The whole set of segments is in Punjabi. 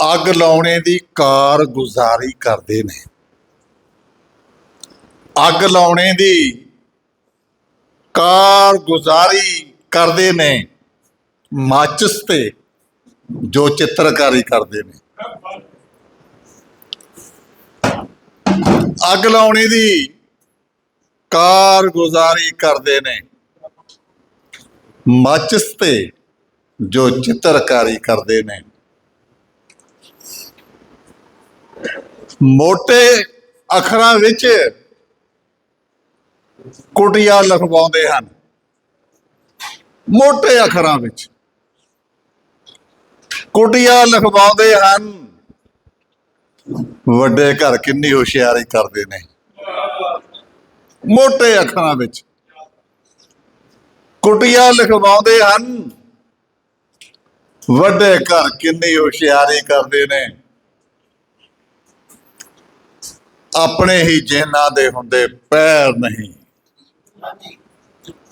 ਅੱਗ ਲਾਉਣੇ ਦੀ ਕਾਰਗੁਜ਼ਾਰੀ ਕਰਦੇ ਨੇ। ਅੱਗ ਲਾਉਣੇ ਦੀ ਕਾਰਗੁਜ਼ਾਰੀ ਕਰਦੇ ਨੇ। ਮਾਚਿਸ ਤੇ ਜੋ ਚਿੱਤਰਕਾਰੀ ਕਰਦੇ ਨੇ। ਅੱਗ ਲਾਉਣੇ ਦੀ ਕਾਰਗੁਜ਼ਾਰੀ ਕਰਦੇ ਨੇ। ਮਾਚਿਸ ਤੇ ਜੋ ਚਿੱਤਰਕਾਰੀ ਕਰਦੇ ਨੇ। ਮੋٹے ਅੱਖਰਾਂ ਵਿੱਚ ਕੁਟਿਆ ਲਿਖਵਾਉਂਦੇ ਹਨ। ਮੋٹے ਅੱਖਰਾਂ ਵਿੱਚ ਕੁਟਿਆ ਲਿਖਵਾਉਂਦੇ ਹਨ। ਵੱਡੇ ਘਰ ਕਿੰਨੀ ਹੁਸ਼ਿਆਰੀ ਕਰਦੇ ਨੇ। ਮੋٹے ਅੱਖਰਾਂ ਵਿੱਚ ਕੁਟਿਆ ਲਿਖਵਾਉਂਦੇ ਹਨ। ਵੱਡੇ ਘਰ ਕਿੰਨੀ ਹੁਸ਼ਿਆਰੀ ਕਰਦੇ ਨੇ। ਆਪਣੇ ਹੀ ਜਿਹਨਾਂ ਦੇ ਹੁੰਦੇ ਪੈਰ ਨਹੀਂ।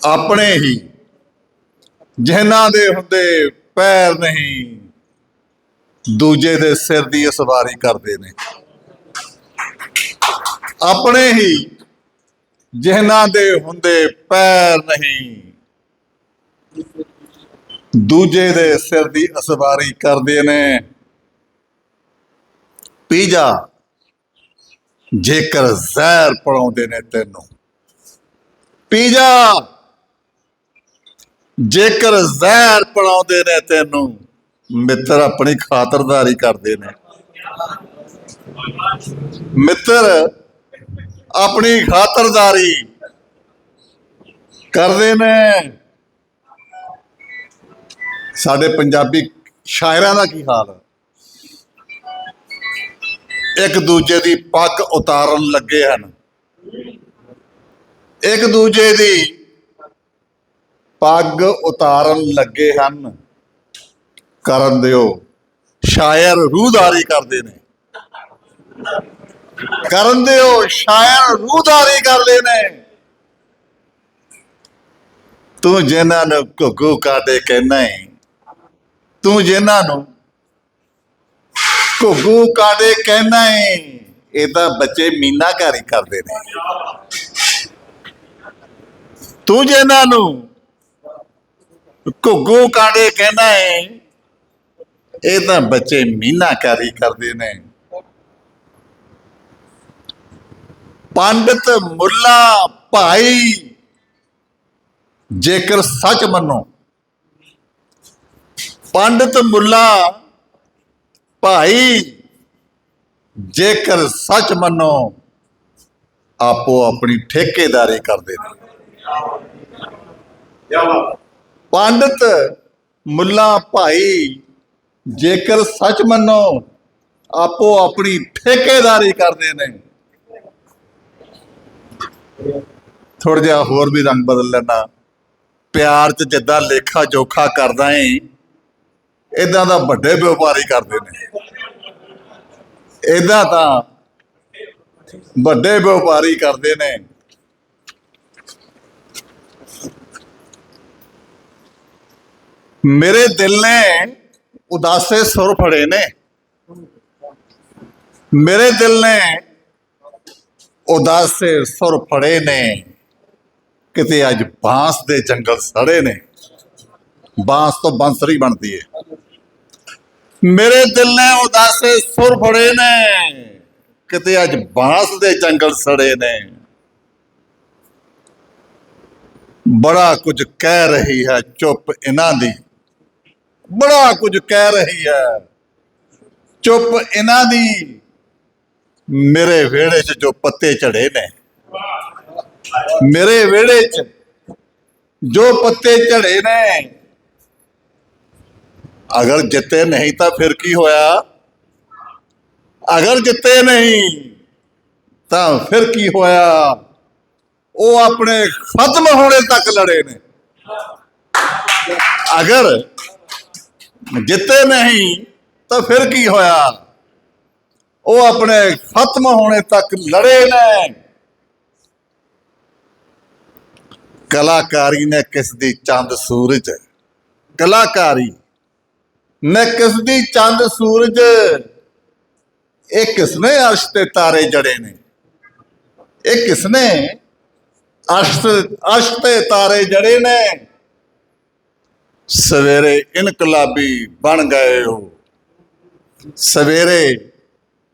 ਆਪਣੇ ਹੀ ਜਿਹਨਾਂ ਦੇ ਹੁੰਦੇ ਪੈਰ ਨਹੀਂ, ਦੂਜੇ ਦੇ ਸਿਰ ਦੀ ਸਵਾਰੀ ਕਰਦੇ ਨੇ। ਆਪਣੇ ਹੀ ਜਿਹਨਾਂ ਦੇ ਹੁੰਦੇ ਪੈਰ ਨਹੀਂ, ਦੂਜੇ ਦੇ ਸਿਰ ਦੀ ਅਸਵਾਰੀ ਕਰਦੇ ਨੇ। ਪੀਜਾ ਜੇਕਰ ਜ਼ਹਿਰ ਪੜਾਉਂਦੇ ਨੇ ਤੈਨੂੰ। ਪੀਜਾ, ਜੇਕਰ ਜ਼ਹਿਰ ਪੜਾਉਂਦੇ ਨੇ ਤੈਨੂੰ, ਮਿੱਤਰ ਆਪਣੀ ਖਾਤਰਦਾਰੀ ਕਰਦੇ ਨੇ। ਮਿੱਤਰ ਆਪਣੀ ਖਾਤਰਦਾਰੀ ਕਰਦੇ ਨੇ। ਸਾਡੇ ਪੰਜਾਬੀ ਸ਼ਾਇਰਾਂ ਦਾ ਕੀ ਹਾਲ? ਹੈ ਇੱਕ ਦੂਜੇ ਦੀ ਪੱਗ ਉਤਾਰਨ ਲੱਗੇ ਹਨ। ਇੱਕ ਦੂਜੇ ਦੀ ਪੱਗ ਉਤਾਰਨ ਲੱਗੇ ਹਨ। ਕਰਨ ਦਿਓ। ਸ਼ਾਇਰ ਰੂਹਦਾਰੀ ਕਰਦੇ ਨੇ। ਕਰਨ ਦਿਓ। ਸ਼ਾਇਰ ਰੂਹਦਾਰੀ ਕਰਦੇ ਨੇ। ਤੂੰ ਜਿਨ੍ਹਾਂ ਨੂੰ ਘੁੱਗੂ ਕਾਦੇ ਕਹਿਣਾ ਹੈ ਤੂੰ ਜਿਨ੍ਹਾਂ ਨੂੰ ਘੁੱਗੂ ਕਾਟੇ ਕਹਿੰਦਾ ਏ? ਇਹ ਤਾਂ ਬੱਚੇ ਮੀਨਾਕਾਰੀ ਕਰਦੇ ਨੇ। ਤੂੰ ਜਿਨ੍ਹਾਂ ਨੂੰ ਘੁੱਗੂ ਕਾਟੇ ਕਹਿੰਦਾ ਏ? ਇਹ ਤਾਂ ਬੱਚੇ ਮੀਨਾਕਾਰੀ ਕਰਦੇ ਨੇ। ਪੰਡਤ ਮੁੱਲਾ ਭਾਈ, ਜੇਕਰ ਸੱਚ ਮੰਨੋ, ਪੰਡਤ ਮੁੱਲਾ ਭਾਈ, ਜੇਕਰ ਸੱਚ ਮੰਨੋ, ਆਪੋ ਆਪਣੀ ਠੇਕੇਦਾਰੀ ਕਰਦੇ ਨੇ। ਪੰਡਤ ਮੁੱਲਾ ਭਾਈ, ਜੇਕਰ ਸੱਚ ਮੰਨੋ, ਆਪੋ ਆਪਣੀ ਠੇਕੇਦਾਰੀ ਕਰਦੇ ਨੇ। ਥੋੜਾ ਜਿਹਾ ਹੋਰ ਵੀ ਰੰਗ ਬਦਲ ਲੈਣਾ। ਪਿਆਰ ਚ ਜਿੱਦਾਂ ਲੇਖਾ ਜੋਖਾ ਕਰਦਾ ਏ ਇਦਾਂ ਦਾ ਵੱਡੇ ਵਪਾਰੀ ਕਰਦੇ ਨੇ। ਇਦਾਂ ਤਾਂ ਵੱਡੇ ਵਪਾਰੀ ਕਰਦੇ ਨੇ। ਮੇਰੇ ਦਿਲ ਨੇ ਉਦਾਸੇ ਸੁਰ ਫੜੇ ਨੇ। ਮੇਰੇ ਦਿਲ ਨੇ ਉਦਾਸੇ ਸੁਰ ਫੜੇ ਨੇ। ਕਿਤੇ ਅੱਜ ਬਾਂਸ ਦੇ ਜੰਗਲ ਸੜੇ ਨੇ। ਬਾਂਸ ਤੋਂ ਬੰਸਰੀ ਬਣਦੀ ਏ। ਮੇਰੇ ਦਿਲ ਨੇ ਉਦਾਸੇ ਸੁਰ ਫੜੇ ਨੇ। ਕਿਤੇ ਅੱਜ ਬਾਂਸ ਦੇ ਜੰਗਲ ਸੜੇ ਨੇ। ਬੜਾ ਕੁਝ ਕਹਿ ਰਹੀ ਹੈ, ਚੁੱਪ ਇਹਨਾਂ ਦੀ। ਬੜਾ ਕੁਝ ਕਹਿ ਰਹੀ ਹੈ, ਚੁੱਪ ਇਹਨਾਂ ਦੀ। ਮੇਰੇ ਵਿਹੜੇ 'ਚ ਜੋ ਪੱਤੇ ਝੜੇ ਨੇ, ਮੇਰੇ ਵਿਹੜੇ 'ਚ ਜੋ ਪੱਤੇ ਝੜੇ ਨੇ ਅਗਰ ਜਿੱਤੇ ਨਹੀਂ ਤਾਂ ਫਿਰ ਕੀ ਹੋਇਆ? ਅਗਰ ਜਿੱਤੇ ਨਹੀਂ ਤਾਂ ਫਿਰ ਕੀ ਹੋਇਆ? ਉਹ ਆਪਣੇ ਖਤਮ ਹੋਣੇ ਤੱਕ ਲੜੇ ਨੇ। ਅਗਰ ਜਿੱਤੇ ਨਹੀਂ ਤਾਂ ਫਿਰ ਕੀ ਹੋਇਆ? ਉਹ ਆਪਣੇ ਖਤਮ ਹੋਣੇ ਤੱਕ ਲੜੇ ਨੇ। ਕਲਾਕਾਰੀ ਨੇ ਕਿਸ ਦੀ ਚੰਦ ਸੂਰਜ? ਕਲਾਕਾਰੀ ਨਾ ਕਿਸ ਦੀ ਚੰਦ ਸੂਰਜ? ਇਹ ਕਿਸਨੇ ਅਰਸ਼ ਤੇ ਤਾਰੇ ਜੜੇ ਨੇ? ਇਹ ਕਿਸਨੇ ਅਰਸ਼ ਅਰਸ਼ ਤੇ ਤਾਰੇ ਜੜੇ ਨੇ? ਸਵੇਰੇ ਇਨਕਲਾਬੀ ਬਣ ਗਏ ਹੋ। ਸਵੇਰੇ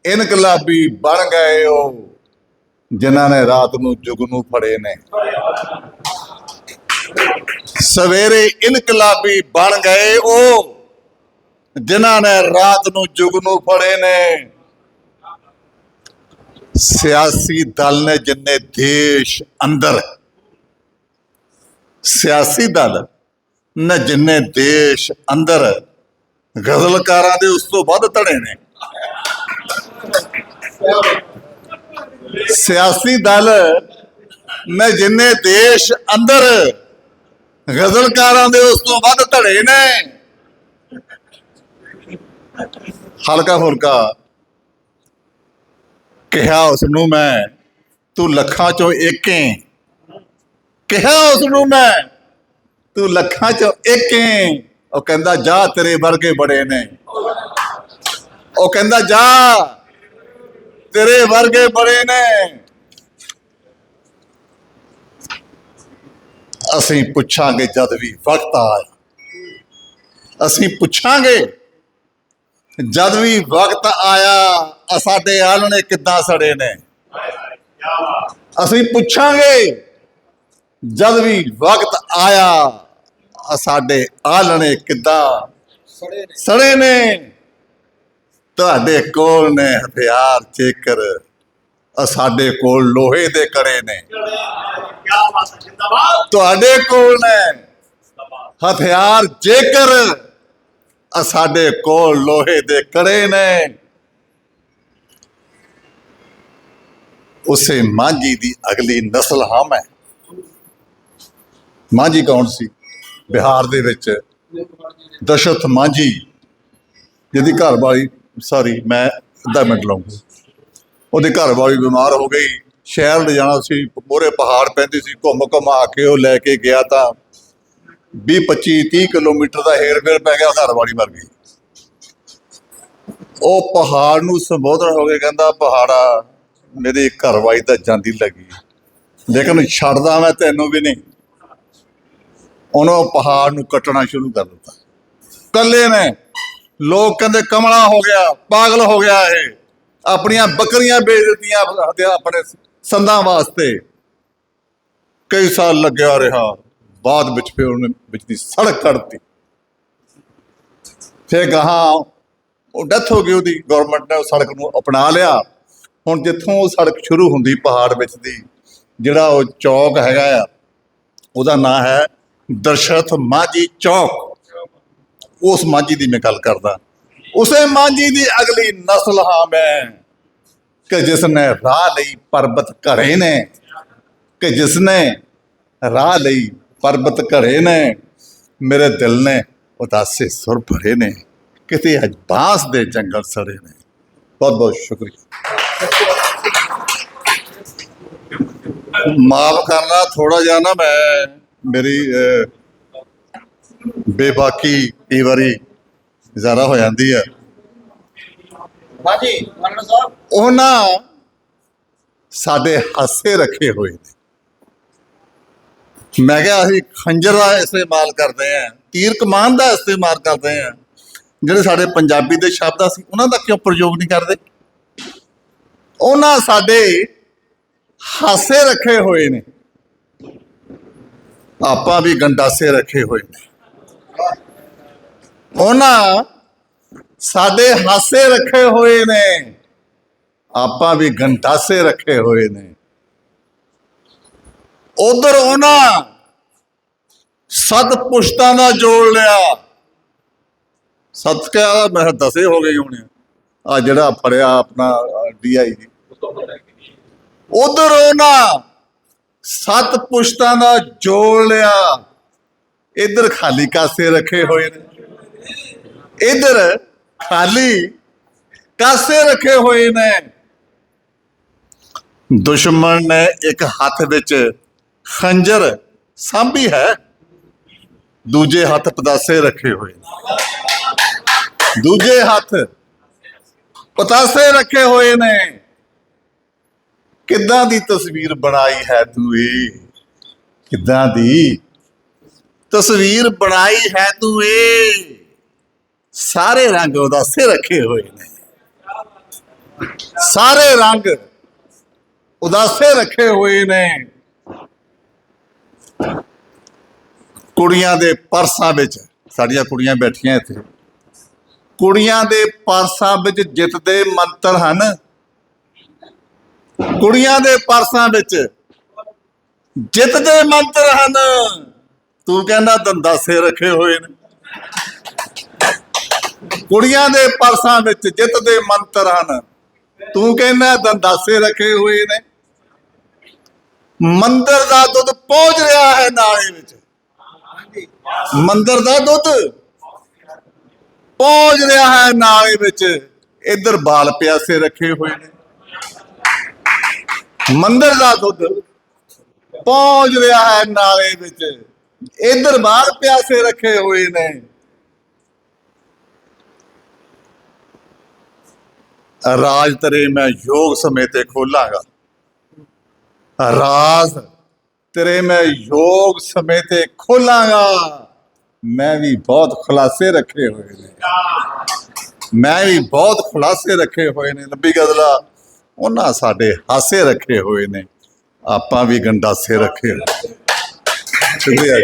ਇਨਕਲਾਬੀ ਬਣ ਗਏ ਹੋ। ਜਿਨ੍ਹਾਂ ਨੇ ਰਾਤ ਨੂੰ ਜੁਗਨੂ ਫੜੇ ਨੇ। ਸਵੇਰੇ ਇਨਕਲਾਬੀ ਬਣ ਗਏ ਉਹ ਜਿਨ੍ਹਾਂ ਨੇ ਰਾਤ ਨੂੰ ਜੁਗ ਨੂੰ ਫੜੇ ਨੇ। ਸਿਆਸੀ ਦਲ ਨੇ ਜਿੰਨੇ ਦੇਸ਼ ਅੰਦਰ, ਸਿਆਸੀ ਦਲ ਨੇ ਜਿੰਨੇ ਦੇਸ਼ ਅੰਦਰ ਗਜ਼ਲਕਾਰਾਂ ਦੇ ਉਸ ਤੋਂ ਵੱਧ ਧੜੇ ਨੇ। ਸਿਆਸੀ ਦਲ ਨੇ ਜਿੰਨੇ ਦੇਸ਼ ਅੰਦਰ ਗਜ਼ਲਕਾਰਾਂ ਦੇ ਉਸ ਤੋਂ ਵੱਧ ਧੜੇ ਨੇ। ਹਲਕਾ ਫੁਲਕਾ ਕਿਹਾ ਉਸ ਨੂੰ ਮੈਂ, ਤੂੰ ਲੱਖਾਂ ਚੋਂ ਇੱਕ ਕਿਹਾ ਉਸ ਨੂੰ ਮੈਂ, ਤੂੰ ਲੱਖਾਂ ਚੋਂ ਇੱਕ ਉਹ ਕਹਿੰਦਾ, ਜਾ ਤੇਰੇ ਵਰਗੇ ਬੜੇ ਨੇ। ਉਹ ਕਹਿੰਦਾ, ਜਾ ਤੇਰੇ ਵਰਗੇ ਬੜੇ ਨੇ। ਅਸੀਂ ਪੁੱਛਾਂਗੇ, ਜਦ ਵੀ ਵਕਤ ਆਇਆ, ਅਸੀਂ ਪੁੱਛਾਂਗੇ ਜਦ ਵੀ ਵਕਤ ਆਇਆ ਸਾਡੇ ਆਲਣੇ ਕਿੱਦਾਂ ਸੜੇ ਨੇ? ਅਸੀਂ ਪੁੱਛਾਂਗੇ, ਜਦ ਵੀ ਵਕਤ ਆਇਆ ਸਾਡੇ ਆਲਣੇ ਕਿੱਦਾਂ ਸੜੇ ਨੇ? ਤੁਹਾਡੇ ਕੋਲ ਨੇ ਹਥਿਆਰ ਜੇਕਰ ਆ ਸਾਡੇ ਕੋਲ ਲੋਹੇ ਦੇ ਕੜੇ ਨੇ। ਤੁਹਾਡੇ ਕੋਲ ਨੇ ਹਥਿਆਰ ਜੇਕਰ ਸਾਡੇ ਕੋਲ ਲੋਹੇ ਦੇ ਕੜੇ ਨੇ। ਉਸੇ ਮਾਂਜੀ ਦੀ ਅਗਲੀ ਨਸਲ ਹਾਂ। ਮੈਂ ਮਾਂਜੀ ਕੌਣ ਸੀ? ਬਿਹਾਰ ਦੇ ਵਿੱਚ ਦਸ਼ਰਥ ਮਾਂਜੀ, ਜਿਹਦੀ ਘਰ ਵਾਲੀ ਸਾਰੀ ਮੈਂ ਅੱਧਾ ਮਿੰਟ ਲਵਾਂਗਾ ਉਹਦੇ ਘਰ ਵਾਲੀ ਬਿਮਾਰ ਹੋ ਗਈ। ਸ਼ਹਿਰ ਲੈ ਜਾਣਾ ਸੀ, ਮੋਰੇ ਪਹਾੜ ਪੈਂਦੇ ਸੀ, ਘੁੰਮ ਘੁਮਾ ਕੇ ਉਹ ਲੈ ਕੇ ਗਿਆ ਤਾਂ 20 25 30 ਕਿਲੋਮੀਟਰ ਦਾ ਹੇਰ ਫੇਰ ਪੈ ਗਿਆ, ਘਰ ਵਾਲੀ ਮਰ ਗਈ। ਉਹ ਪਹਾੜ ਨੂੰ ਸੰਬੋਧਨ ਹੋ ਕੇ ਕਹਿੰਦਾ, ਪਹਾੜਾ ਮੇਰੀ ਘਰ ਵਾਲੀ ਤਾਂ ਜਾਂਦੀ ਲੱਗੀ। ਲੇਕਿਨ ਛੱਡਦਾ ਮੈਂ ਤੈਨੂੰ ਵੀ ਨਹੀਂ। ਉਹਨੂੰ ਪਹਾੜ ਨੂੰ ਕੱਟਣਾ ਸ਼ੁਰੂ ਕਰ ਦਿੱਤਾ। ਕੱਲੇ ਨੇ, ਲੋਕ ਕਹਿੰਦੇ, ਕਮਲਾ ਹੋ ਗਿਆ, ਪਾਗਲ ਹੋ ਗਿਆ ਇਹ। ਆਪਣੀਆਂ ਬੱਕਰੀਆਂ ਵੇਚ ਦਿੱਤੀਆਂ ਆਪਣੇ ਸੰਦਾਂ ਵਾਸਤੇ। ਕਈ ਸਾਲ ਲੱਗਿਆ ਰਿਹਾ। ਬਾਅਦ ਵਿੱਚ ਫਿਰ ਉਹਨੇ ਵਿੱਚ ਦੀ ਸੜਕ ਕੱਢਤੀ। ਫਿਰ ਗਾਹਾਂ ਉਹ ਡੈਥ ਹੋ ਗਈ ਉਹਦੀ ਗਵਰਨਮੈਂਟ ਨੇ ਉਹ ਸੜਕ ਨੂੰ ਅਪਣਾ ਲਿਆ। ਹੁਣ ਜਿੱਥੋਂ ਉਹ ਸੜਕ ਸ਼ੁਰੂ ਹੁੰਦੀ ਪਹਾੜ ਵਿੱਚ ਦੀ, ਜਿਹੜਾ ਉਹ ਚੌਕ ਹੈਗਾ ਆ, ਉਹਦਾ ਨਾਂ ਹੈ ਦਰਸ਼ਤ ਮਾਝੀ ਚੌਕ। ਉਸ ਮਾਝੀ ਦੀ ਮੈਂ ਗੱਲ ਕਰਦਾ। ਉਸੇ ਮਾਝੀ ਦੀ ਅਗਲੀ ਨਸਲ ਹਾਂ ਮੈਂ, ਕਿ ਜਿਸ ਨੇ ਰਾਹ ਲਈ ਪਰਬਤ ਘਰੇ ਨੇ, ਕਿ ਜਿਸ ਨੇ ਰਾਹ ਲਈ ਪਰਬਤ ਘੜੇ ਨੇ ਮੇਰੇ ਦਿਲ ਨੇ ਉਦਾਸੇ ਸੁਰ ਭਰੇ ਨੇ ਕਿਤੇ ਅੱਜ ਬਾਂਸ ਦੇ ਜੰਗਲ ਸੜੇ ਨੇ। ਬਹੁਤ ਬਹੁਤ ਸ਼ੁਕਰੀਆ। ਮਾਫ ਕਰਨਾ ਥੋੜਾ ਜਿਹਾ ਨਾ ਮੈਂ ਮੇਰੀ ਬੇਬਾਕੀ ਕਈ ਵਾਰੀ ਜ਼ਿਆਦਾ ਹੋ ਜਾਂਦੀ ਹੈ। ਹਾਂਜੀ ਮਰਨ ਸਾਹਿਬ। ਉਹਨਾਂ ਸਾਡੇ ਹਾਸੇ ਰੱਖੇ ਹੋਏ ਨੇ। ਮੈਂ ਕਿਹਾ ਅਸੀਂ ਖੰਜਰ ਦਾ ਇਸਤੇਮਾਲ ਕਰਦੇ ਆਂ ਤੀਰ ਕਮਾਨ ਦਾ ਇਸਤੇਮਾਲ ਕਰਦੇ ਆਂ ਜਿਹੜੇ ਸਾਡੇ ਪੰਜਾਬੀ ਦੇ ਸ਼ਬਦ ਆ ਸੀ ਉਹਨਾਂ ਦਾ ਕਿਉਂ ਪ੍ਰਯੋਗ ਨਹੀਂ ਕਰਦੇ? ਉਹਨਾਂ ਸਾਡੇ ਹਾਸੇ ਰੱਖੇ ਹੋਏ ਨੇ। ਆਪਾਂ ਵੀ ਗੰਡਾਸੇ ਰੱਖੇ ਹੋਏ ਨੇ। ਉਹਨਾਂ ਸਾਡੇ ਹਾਸੇ ਰੱਖੇ ਹੋਏ ਨੇ। ਆਪਾਂ ਵੀ ਗੰਡਾਸੇ ਰੱਖੇ ਹੋਏ ਨੇ। ਉਧਰ ਉਹਨਾਂ ਸਤ ਪੁਸ਼ਤਾਂ ਦਾ ਜੋੜ ਲਿਆ। ਸਤ ਕਿਆ ਮੈਂ ਦਸੇ ਹੋ ਗਏ ਹੋਣੇ। ਆ ਜਿਹੜਾ ਫੜਿਆ ਆਪਣਾ ਡੀਆਈ ਉਧਰ ਉਹਨਾਂ ਸਤ ਪੁਸ਼ਤਾਂ ਦਾ ਜੋੜ ਲਿਆ। ਇਧਰ ਖਾਲੀ ਕਾਸੇ ਰੱਖੇ ਹੋਏ ਨੇ। ਇਧਰ ਖਾਲੀ ਕਾਸੇ ਰੱਖੇ ਹੋਏ ਨੇ। ਦੁਸ਼ਮਣ ਨੇ ਇੱਕ ਹੱਥ ਵਿੱਚ ਖੰਜਰ ਸਾਂਭੀ ਹੈ। ਦੂਜੇ ਹੱਥ ਪਤਾਸੇ ਰੱਖੇ ਹੋਏ ਨੇ। ਦੂਜੇ ਹੱਥ ਪਤਾਸੇ ਰੱਖੇ ਹੋਏ ਨੇ। ਕਿੱਦਾਂ ਦੀ ਤਸਵੀਰ ਬਣਾਈ ਹੈ ਤੂੰ ਇਹ ਕਿੱਦਾਂ ਦੀ ਤਸਵੀਰ ਬਣਾਈ ਹੈ ਤੂੰ ਇਹ ਸਾਰੇ ਰੰਗ ਉਦਾਸੇ ਰੱਖੇ ਹੋਏ ਨੇ। ਸਾਰੇ ਰੰਗ ਉਦਾਸੇ ਰੱਖੇ ਹੋਏ ਨੇ। ਕੁੜੀਆਂ ਦੇ ਪਰਸਾਂ ਵਿੱਚ, ਸਾਡੀਆਂ ਕੁੜੀਆਂ ਬੈਠੀਆਂ ਇੱਥੇ। ਕੁੜੀਆਂ ਦੇ ਪਰਸਾਂ ਵਿੱਚ ਜਿੱਤ ਦੇ ਮੰਤਰ ਹਨ। ਕੁੜੀਆਂ ਦੇ ਪਰਸਾਂ ਵਿੱਚ ਜਿੱਤ ਦੇ ਮੰਤਰ ਹਨ। ਤੂੰ ਕਹਿੰਦਾ ਦੰਦਾਸੇ ਰੱਖੇ ਹੋਏ ਨੇ। ਕੁੜੀਆਂ ਦੇ ਪਰਸਾਂ ਵਿੱਚ ਜਿੱਤ ਦੇ ਮੰਤਰ ਹਨ। ਤੂੰ ਕਹਿੰਦਾ ਦੰਦਾਸੇ ਰੱਖੇ ਹੋਏ ਨੇ। ਮੰਦਰ ਦਾ ਦੁੱਧ ਪਹੁੰਚ ਰਿਹਾ ਹੈ ਨਾਲੇ ਵਿੱਚ। ਮੰਦਰ ਦਾ ਦੁੱਧ ਪਹੁੰਚ ਰਿਹਾ ਹੈ ਨਾਲੇ ਵਿੱਚ। ਇੱਧਰ ਬਾਲ ਪਿਆਸੇ ਰੱਖੇ ਹੋਏ ਨੇ। ਮੰਦਰ ਦਾ ਦੁੱਧ ਪਹੁੰਚ ਰਿਹਾ ਹੈ ਨਾਲੇ ਵਿੱਚ। ਇੱਧਰ ਬਾਲ ਪਿਆਸੇ ਰੱਖੇ ਹੋਏ ਨੇ। ਰਾਜ ਤਰੇ ਮੈਂ ਯੋਗ ਸਮੇਤੇ ਖੋਲਾਂਗਾ। ਰਾਜ ਤੇਰੇ ਮੈਂ ਯੋਗ ਸਮੇਤੇ ਖੋਲਾਂਗਾ। ਮੈਂ ਵੀ ਬਹੁਤ ਖੁਲਾਸੇ ਰੱਖੇ ਹੋਏ ਨੇ। ਮੈਂ ਵੀ ਬਹੁਤ ਖੁਲਾਸੇ ਰੱਖੇ ਹੋਏ ਨੇ ਲੰਬੀ ਗਜ਼ਲਾ ਉਹਨਾਂ ਸਾਡੇ ਹਾਸੇ ਰੱਖੇ ਹੋਏ ਨੇ। ਆਪਾਂ ਵੀ ਗੰਡਾਸੇ ਰੱਖੇ ਹੋਏ ਨੇ। ਸ਼ੁਕਰੀਆ